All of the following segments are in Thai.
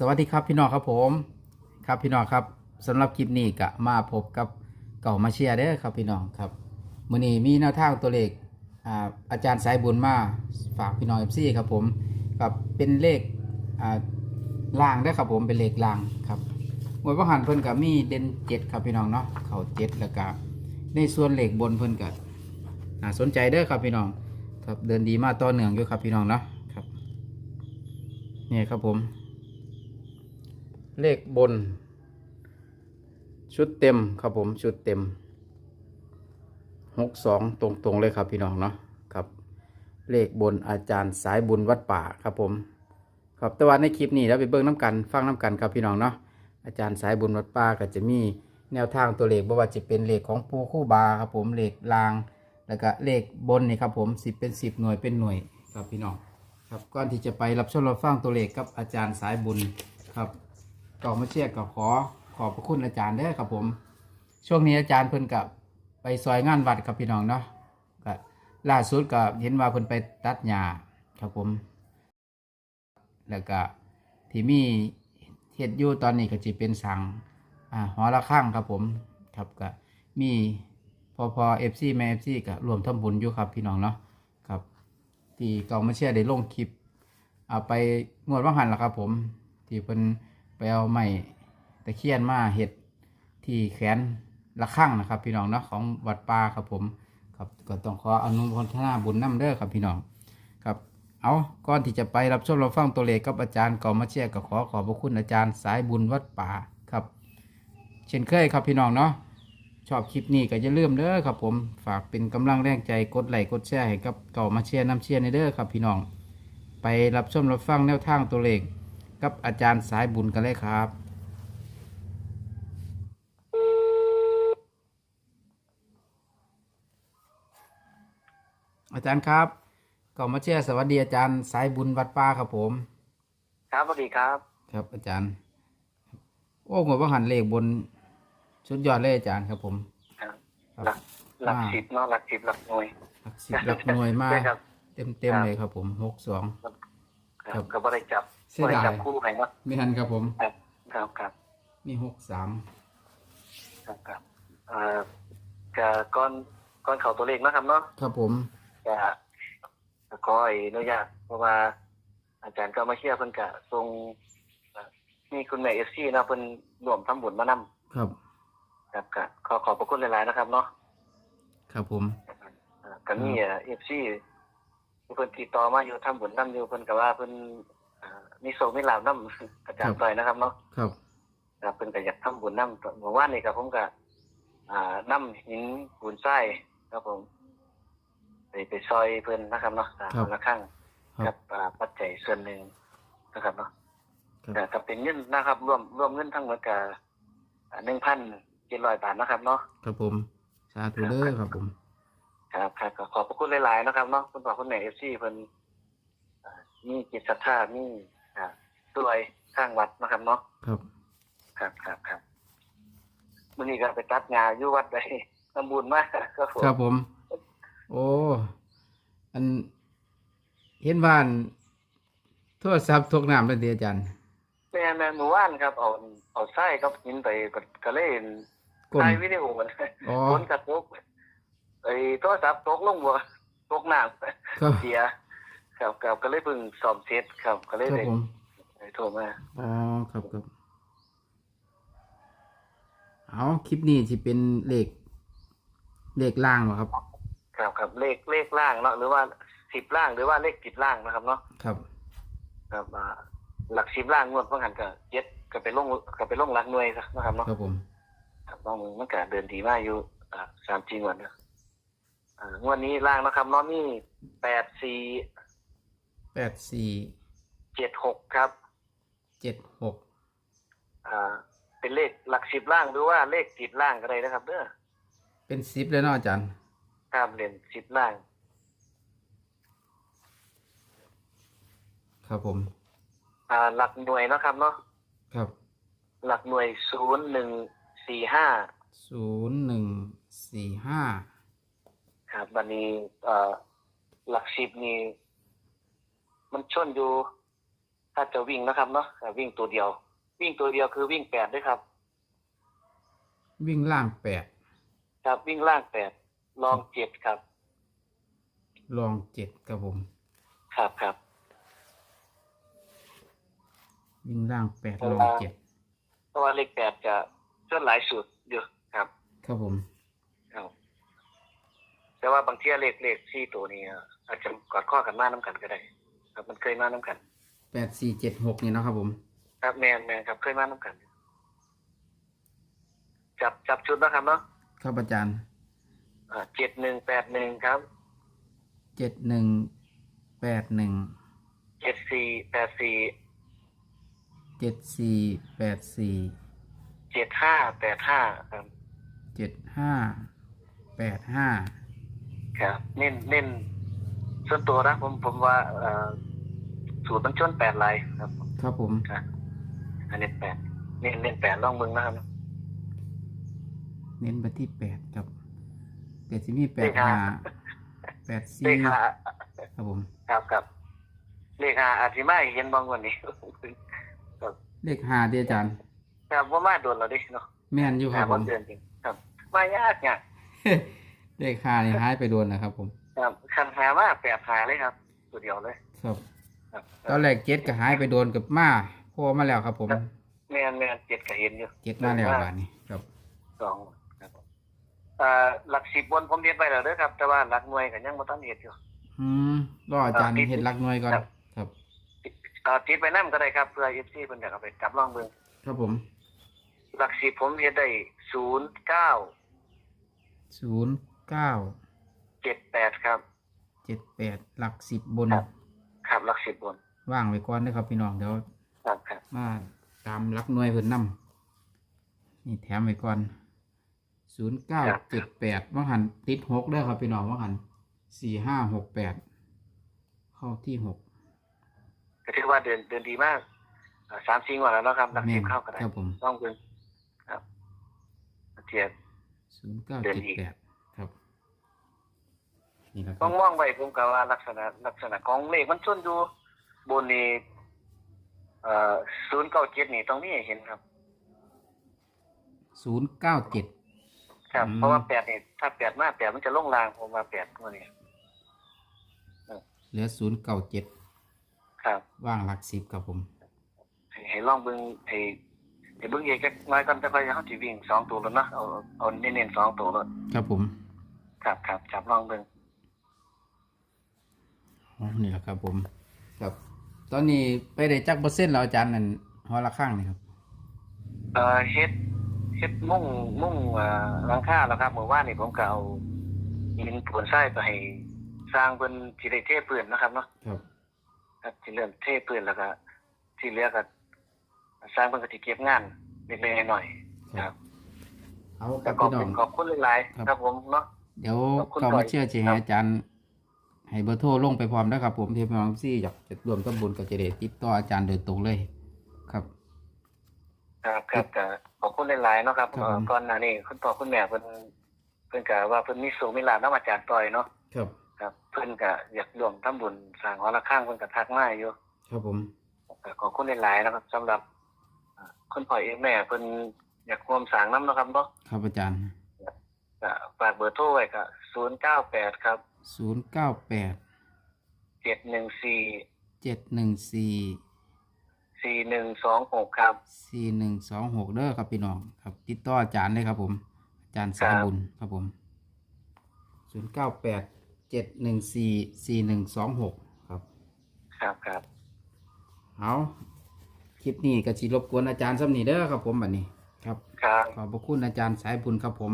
สวัสดีครับพี่น้องครับผมครับพี่น้องครับสำหรับคลิปนี้ก็มาพบกับเก่ามาเชียร์เด้อครับพี่น้องครับมื้อนี้มีแนวทางตัวเลขอ่าอาจารย์สายบุญมาฝากพี่น้อง FC ครับผมกับเป็นเลขอ่าล่างเด้ครับผมเป็นเลขล่างครับหมวดว่าหันเพิ่นก็มีเด่นเจ็ดครับพี่น้องเนาะเขาเจ็ดแล้วก็ในส่วนเลขบนเพิ่นก็น่าสนใจเด้อครับพี่น้องครับเดินดีมากต่อเนื่องอยู่ครับพี่น้องเนาะครับนี่ครับผม เลขบน ชุดเต็มครับผมชุดเต็มหกสองตรงๆเลยครับพี่น้องเนาะครับเลขบนอาจารย์สายบุญวัดป่าครับผม ครับแต่ว่าในคลิปนี้เราไปเบิ่งน้ำกันฟังน้ำกันครับพี่น้องเนาะอาจารย์สายบุญวัดป่าก็จะมีแนวทางตัวเลขบ่ว่าจะเป็นเลขของปูคู่บาครับผมเลขลาง แล้วก็เลขบนนี่ครับผมสิบเป็นสิบหน่วยเป็นหน่วยครับพี่น้องครับก่อนที่จะไปรับชมรับฟังตัวเลขกับอาจารย์สายบุญครับ ก็มาเชียร์กับขอขอบพระคุณอาจารย์เด้อครับผม ช่วงนี้อาจารย์เพิ่นกับไปซอยงานวัดครับพี่น้องเนาะก็ล่าสุดก็เห็นว่าเพิ่นไปตัดหญ้าครับผม แล้วก็ที่มีเฮ็ดอยู่ตอนนี้ก็จะเป็นสังอ่าหอระฆังครับผม ครับก็มีพอพอเอฟซีแม่เอฟซีก็รวมทำบุญอยู่ครับพี่น้องเนาะครับ ที่เก่ามาเชียร์ได้ลงคลิปเอาไปงวดว่างหันละครับผม ที่เพิ่น ไปเอาไม้ตะเคียนมาเห็ดที่แขนละข้างนะครับ พี่น้องเนาะของวัดป่าครับผมครับก็ต้องขออนุโมทนาบุญน้ำเด้อครับพี่น้องครับเอาก่อนที่จะไปรับชมรับฟังตัวเลขกับอาจารย์ก่อมาเชียร์ก็ขอขอบพระคุณอาจารย์สายบุญวัดป่าครับ เช่นเคยครับพี่น้องเนาะชอบคลิปนี้ก็อย่าลืมเด้อครับผมฝากเป็นกำลังแรงใจกดไลค์กดแชร์ให้กับเก่ามาเชียร์น้ำเชียร์ในเด้อครับพี่น้อง ไปรับชมรับฟังแนวทางตัวเลข กับอาจารย์สายบุญกันเลยครับ อาจารย์ครับก่อนมาเชียร์สวัสดีอาจารย์สายบุญวัดป่าครับผม ครับสวัสดีครับ ครับอาจารย์ โอ้หัวว่าหันเลขบนสุดยอดเลยอาจารย์ครับผมครับครับหลักหลักอ่าสิบเนาะหลักสิบหลักหน่วยหลักสิบหลักหน่วยมากใช่ครับเต็มเต็มครับเลยครับผมหกสองคครัรับบก็บ่ได้จับ เสียบ่ได้ดายจับคู่ให้เนาะไม่ทันครับผมครับครับครับนี่หกสามครับครับเอ่อก็ก่อนก่อนเข้าตัวเลขนะครับเนาะครับผมก็ก็ขออนุญาตเพราะว่า อาจารย์ก็มาเชื่อเพิ่นก็ทรงเอ่อนี่คุณแม่ FC เนาะเพิ่นร่วมทำบุญมานำครับ ครับก็ขอขอบพระคุณหลายๆนะครับเนาะครับผมเอ่อก็มีเอฟซีเพิ่นติดต่อมาอยู่ทำบุญนำอยู่เพิ่นก็ว่าเพิ่นเอ่อ มีโซมีลาบนำอาจารย์ต่อยนะครับเนาะครับครับเพิ่นก็อยากทำบุญนำเมื่อวานนี้ก็ผมก็อ่านํหินปูนทรายครับผม ไปไปซอยเพิ่นนะครับเนาะตามละครั้งครักับบอ่าปัจจัยส่วนหนึ่งนะครับเนาะครับก็ก็เป็นเงินนะครับ รวมรวมเงินทั้งหมดก็หนึ่งพันเจ็ดร้อยบาทนะครับเนาะครับผมสาธุเด้อครับผม ครับครับก็ขอบพระคุณหลายๆนะครับเนาะคุณพ่อคุณแม่เอฟซีเพิ่นอ่า มีจิตศรัทธามีอ่าด้วยข้างวัดนะครับเนาะครับครับครับครับมื้อนี้ก็ไปตัดงาอยู่วัดได้ทำบุญมากครับผมครับผม โอ้อันเห็นบ้านโทรศัพท์ทกน้ำเลยดีอาจารย์แม่แม่เมื่อวานครับเอาเอาไส้กับหินไปก็ก็เล่นก้นถ่ายวิดีโอมันอ๋อฝนกระตกไอ้โทรศัพท์ตกลงบ่ตกน้ำครับเสีย ครับครับก็เลยเพิ่งซ่อมเสร็จครับ ก็เลยครับได้ผมได้โทรมาอ๋อครับครับเอาคลิปนี้ที่เป็นเลขเลขล่างเหรอครับ ครับครับเลขเลขล่างเนาะหรือว่าสิบล่างหรือว่าเลขจิตล่างนะครับเนาะครับ ครับอ่าหลักสิบล่างงวดเมื่อหันก็เจ็ดก็ไปลงก็ไปลงหลักหน่วยซะนะครับเนาะ ครับผม ครับน้องมึงมันก็เดินดีมากอยู่อ่าสามจริงวันนะอ่างวดนี้ล่างนะครับเนาะนี่แปดสี่ แปดสี่เจ็ดหกครับเจ็ดหกอ่าเป็นเลขหลักสิบล่างหรือว่าเลขจิตล่างก็ได้นะครับเด้อเป็นสิบเลยเนาะอาจารย์ครับเรียนสิบล่าง ครับผม อ่า หลักหน่วยนะครับเนาะครับหลักหน่วยศูนย์หนึ่งสี่ห้าศูนย์หนึ่งสี่ห้าครับวันนี้เอ่อหลักสิบนี่ มันชนอยู่ ถ้าจะวิ่งนะครับเนาะก็วิ่งตัวเดียว วิ่งตัวเดียวคือวิ่งแปดด้วยครับ วิ่งล่างแปดครับวิ่งล่างแปดลองเจ็ดครับ ลองเจ็ดครับผม ครับครับ วิ่งล่างแปดเพราะลองว่าเจ็ดเพราะว่าเลขแปดจะเส้นหลายสุดอยู่ครับ ครับผมครับ แต่ว่าบางทีเลขเลขที่ตัวนี้อะอาจจะกอดข้อกันมาน้ำกันก็ได้ ครับมันเคยมาน้ำกันแปดสี่เจ็ดหกนี่เนาะครับผม ครับแมนแมนครับเคยมาน้ำกัน จับจับชุดนะครับเนาะครับอาจารย์เจ็ดหนึ่งแปดหนึ่งครับเจ็ดหนึ่งแปดหนึ่งเจ็ดสี่แปดสี่เจ็ดสี่แปดสี่เจ็ดห้าแปดห้าครับเจ็ดห้าแปดห้าครับ เน้นเน้นส่วนตัวนะผมผมว่าเอ่อ สูตรมันชนแปดลายครับ ครับผมครับอันนี้แปดเน้นเน้นแปดลองมึงนะครับเน้นไปที่แปดครับแปดสิมีแปเลดขห้าห้าแปดเลสี่ขห้าครับผม ครับครับเลขห้าอาจจะไม่เห็นบางวันนี้ครับเลขห้าที่อาจารย์ครับว่ามาโดนเราดิเนาะแม่นอยู่ครับผมเดือนจริงครับมายากเนี่ยเลขห้านี่หายไปโดนนะครับผม ครับคันหามาแปดหาเลยครับตัวเดียวเลย ครับครับ ตอนแรกเจ็ดก็หายไปโดนกับมาโผล่มาแล้วครับผมแม่นแม่นเจ็ดก็เห็นอยู่เจ็ดมาแล้วบาดนี้ครับสองครับผมอ่าหลักสิบบนผมเรียนไปแล้วเด้อครับ แต่ว่าหลักหน่วยก็ยังบ่ทันเฮ็ดอยู่อืมรออาจารย์อ่าเห็นรักหน่วยก่อนครับครับอ่าติดไปนํก็ได้ครับเพื่อ FC เพิ่นอยากเอาไปจับลองเบิ่งครับผม หลักสิบผมเฮ็ดได้ศูนย์เก้าศูนย์เก้าเจ็ดแปดครับเจ็ดแปดหลักสิบบน ครับครับหลักสิบบน ว่างไว้ก่อนนะครับพี่น้องเดี๋ยวครับครับมาตามรักหน่วยเพิ่นนํนี่แถมไว้ก่อนศูนย์เก้าเจ็ดแปดว่าหันติดหกเด้อครับพี่น้องว่าหันสี่ห้าหกแปดเข้าที่หกก็ถือว่าเดินเดินดีมากอ่าสามสี่งวันแล้วเนาะครับหลักแม่สินบเข้าก็ได้ครับผมต้องเบิ่งครับเทียบศูนย์เก้าเดือนเจ็ดอีกแปดครับ นี่แหละคต้รัอบงมองไว้ผมก็ว่าลักษณะลักษณะของเลขมันชนอยู่บนนี้เอ่อศูนย์เก้าเจ็ดนี่ตรงนี้เห็นครับ ศูนย์เก้าเจ็ด ครับ อืม เพราะว่าแปดนี่ถ้าแปดมาแปดมันจะลงรางผมว่าแปดตัวนี้เหลือศูนย์เก้าเจ็ดครับว่างหลักสิบครับผม ให้ให้ลองเบิ่งให้ให้เบิ่งเองจักหน้อยก่อนแต่ค่อยเฮาสิวิ่งสองตัวแล้วเนาะเอาเอาเน้นๆสองตัวแล้วครับผม ครับครับจับลองเบิ่งอ๋อ นี่แหละครับผม ครับ ตอนนี้ไปได้จักเปอร์เซ็นต์แล้วอาจารย์นั่นหอละข้างนี่ครับเอ่อเฮ็ดเฮ็ดมุ่งมุ่งเอ่อหลังคาแล้วครับเมื่อวานนี่ผมก็เอาหินปูนทรายไปให้สร้างเพิ่นสิได้เทพื้นนะครับเนาะครับครับที่เริ่มเทพื้นแล้วก็ที่เหลือก็สร้างเพิ่นก็สิเก็บงานเล็กๆน้อยๆครับ เอาคแต่รับขอบพี่น้อคุง ณขอบคุณหลายครับๆครับผมเนาะ เดี๋ยวขอบคุณเข้าก่อมานเชื่อจริงครับให้อาจารย์ ให้เบอร์โทรลงไปพร้อมนะครับ ผมที่พี่น้องซี่อยากจะรวมทำบุญกับเจเดติดต่ออาจารย์โดยตรงเลยครับ ครับครับก็ขอบคุณหลายๆเนาะครับครับเอ่อผม ก่อนหน้านี้คุณพ่อคุณแม่เพิ่นเพิ่นก็ว่าเพิ่นมีสูงมีลาภนำอาจารย์ต่อยเนาะครับครับ เพิ่นก็อยากร่วมทำบุญสร้างหอระฆังเพิ่นก็ทักมาอยู่ ครับผมก็ขอบคุณหลายๆนะครับสำหรับอ่าคุณพ่อเองแม่เพิ่นอยากร่วมสร้างนำเนาะครับเนาะครับอาจารย์ ก็ฝากเบอร์โทรไว้ก็098 ครับ ศูนย์เก้าแปด714เจ็ดหนึ่งสี่4126ครับสี่หนึ่งสองหกเด้อครับพี่น้องครับ ติดต่ออาจารย์เลยครับผม อาจารย์สายครับบุญครับผมศูนย์เก้าแปดเจ็ดหนึ่งสี่สี่หนึ่งสองหกครับ ครับครับเอาคลิปนี้ก็สิรบกวนอาจารย์ซ้ำนี่เด้อครับผมบัดนี้ครับ ครับ ขอบพระคุณอาจารย์สายบุญครับผม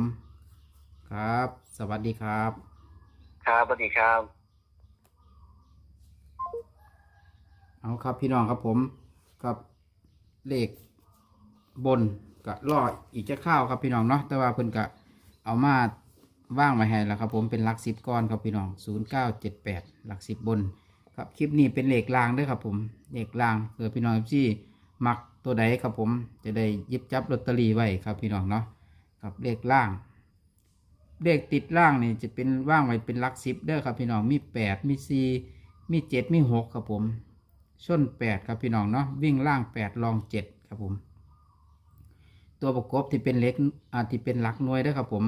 ครับ สวัสดีครับ ครับสวัสดีครับ เอาครับพี่น้องครับผมกับเลขบนก็รออีกจะข้าวครับพี่น้องเนาะแต่ว่าเพิ่นก็เอามาว่างไว้ให้แล้วครับผมเป็นหลักสิบก้อนครับพี่น้องศูนย์เก้าเจ็ดแปดหลักสิบบน ครับคลิปนี้เป็นเหลขลางด้วยครับผมเหลขลางเผื่อพี่น้องที่มักตัวใดครับผมจะได้ยิบจับลอตเตอรี่ไว้ครับพี่น้องเนาะครับเลขล่าง เลขติดล่างนี่จะเป็นว่างไว้เป็นหลักสิบเด้อครับพี่น้องมีแปดมีสี่มีเจ็ดมีหกครับผมชนแปดครับพี่น้องเนาะวิ่งล่างแปดรองเจ็ดครับผม ตัวประกบที่เป็นเล็กอ่าที่เป็นหลักหน่วยเด้อครับผม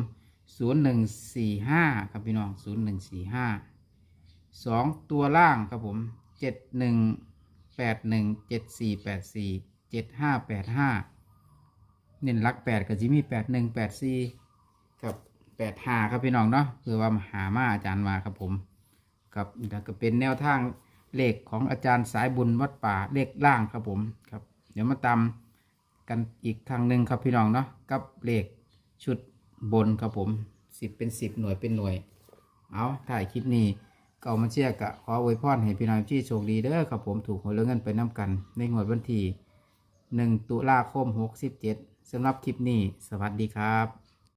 ศูนย์หนึ่งสี่ห้าครับพี่น้องศูนย์หนึ่งสี่ห้าสองตัวล่างครับผมเจ็ดหนึ่งแปดหนึ่งเจ็ดสี่แปดสี่เจ็ดห้าแปดห้าเน้นหลักแปดกับจิมีแปดหนึ่งแปดสี่กับ แปดห้าครับพี่น้องเนาะคือว่าหามาอาจารย์มาครับผมครับแล้วก็เป็นแนวทางเลขของอาจารย์สายบุญวัดป่าเลขล่างครับผมครับ เดี๋ยวมาตามกันอีกทางหนึ่งครับพี่น้องเนาะกับเลขชุดบนครับผมสิบเป็นสิบหน่วยเป็นหน่วย เอาถ่ายคลิปนี้ก็เอามาเชียร์กะขออวยพรให้พี่น้องที่โชคดีเด้อครับผมถูกหวยเรื่องเงินไปน้ำกัน ในงวดวันที่หนึ่งตุลาคมหกสิบเจ็ดสำหรับคลิปนี้ สวัสดีครับ